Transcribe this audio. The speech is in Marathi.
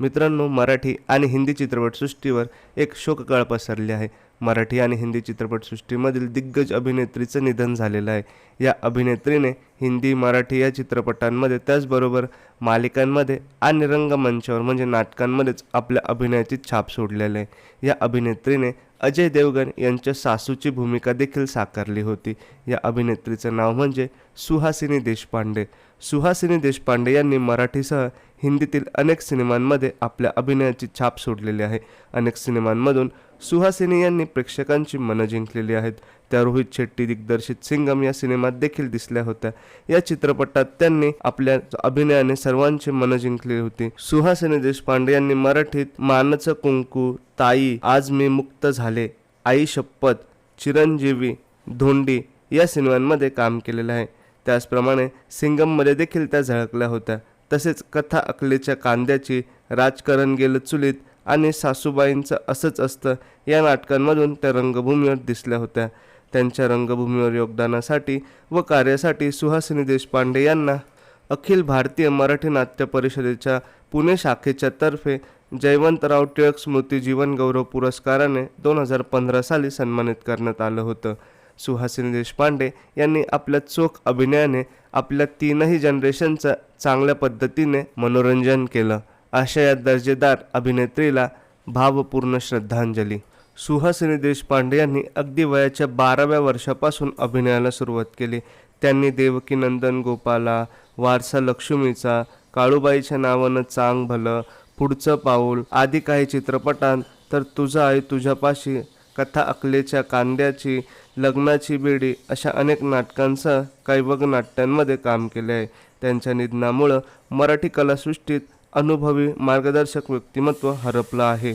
मित्रांनो मराठी आणि हिंदी चित्रपटसृष्टीवर एक शोककाळ पसरली आहे. मराठी आणि हिंदी चित्रपटसृष्टीमधील दिग्गज अभिनेत्रीचं निधन झालेलं आहे. या अभिनेत्रीने हिंदी मराठी या चित्रपटांमध्ये त्याचबरोबर मालिकांमध्ये आणि रंगमंचावर म्हणजे नाटकांमध्येच आपल्या अभिनयाची छाप सोडलेली आहे. या अभिनेत्रीने अजय देवगण यांच्या सासूची भूमिका देखील साकारली होती. या अभिनेत्रीचं नाव म्हणजे सुहासिनी देशपांडे. सुहासिनी देशपांडे यांनी मराठीसह हिंदीतील अनेक सिनेमांमध्ये आपल्या अभिनयाची छाप सोडलेली आहे. अनेक सिनेमांमधून सुहासिनी यांनी प्रेक्षकांची मनं जिंकलेली आहेत. त्या रोहित शेट्टी दिग्दर्शित सिंगम या सिनेमात देखील दिसल्या होत्या. या चित्रपटात त्यांनी आपल्या अभिनयाने सर्वांची मन जिंकले होती. सुहासिनी देशपांडे यांनी मराठीत मानच कुंकू ताई आज मी मुक्त झाले आई शपथ चिरंजीवी धोंडी या सिनेमांमध्ये काम केलेलं आहे. त्याचप्रमाणे सिंगममध्ये देखील त्या झळकल्या होत्या. तसेच कथा अकलेच्या कांद्याची राजकारण गेलं चुलीत आणि सासूबाईंचं असंच असतं या नाटकांमधून त्या रंगभूमीवर दिसल्या होत्या. त्यांच्या रंगभूमीवर योगदानासाठी व कार्यासाठी सुहासिनी देशपांडे यांना अखिल भारतीय मराठी नाट्य परिषदेच्या पुणे शाखेच्या तर्फे जयवंतराव टिळक स्मृती जीवन गौरव पुरस्काराने दोन हजार पंधरा साली सन्मानित करण्यात आलं होतं. सुहासिनी देशपांडे यांनी आपल्या चोख अभिनयाने आपल्या तीनही जनरेशनचं चांगल्या पद्धतीने मनोरंजन केलं. अशा या दर्जेदार अभिनेत्रीला भावपूर्ण श्रद्धांजली. सुहासिनी देशपांडे यांनी अगदी वयाच्या बाराव्या वर्षापासून अभिनयाला सुरुवात केली. त्यांनी देवकी नंदन गोपाला वारसा लक्ष्मीचा काळूबाईच्या नावानं चांग भलं पुढचं पाऊल आदी काही चित्रपटांत तर तुझा आई तुझ्यापाशी कथा अकलेच्या कांद्याची लग्नाची बेडी अशा अनेक नाटकांसह काही नाट्यांमध्ये काम केले आहे. त्यांच्या निधनामुळं मराठी कलासृष्टीत अनुभवी मार्गदर्शक व्यक्तिमत्व हरपलं आहे.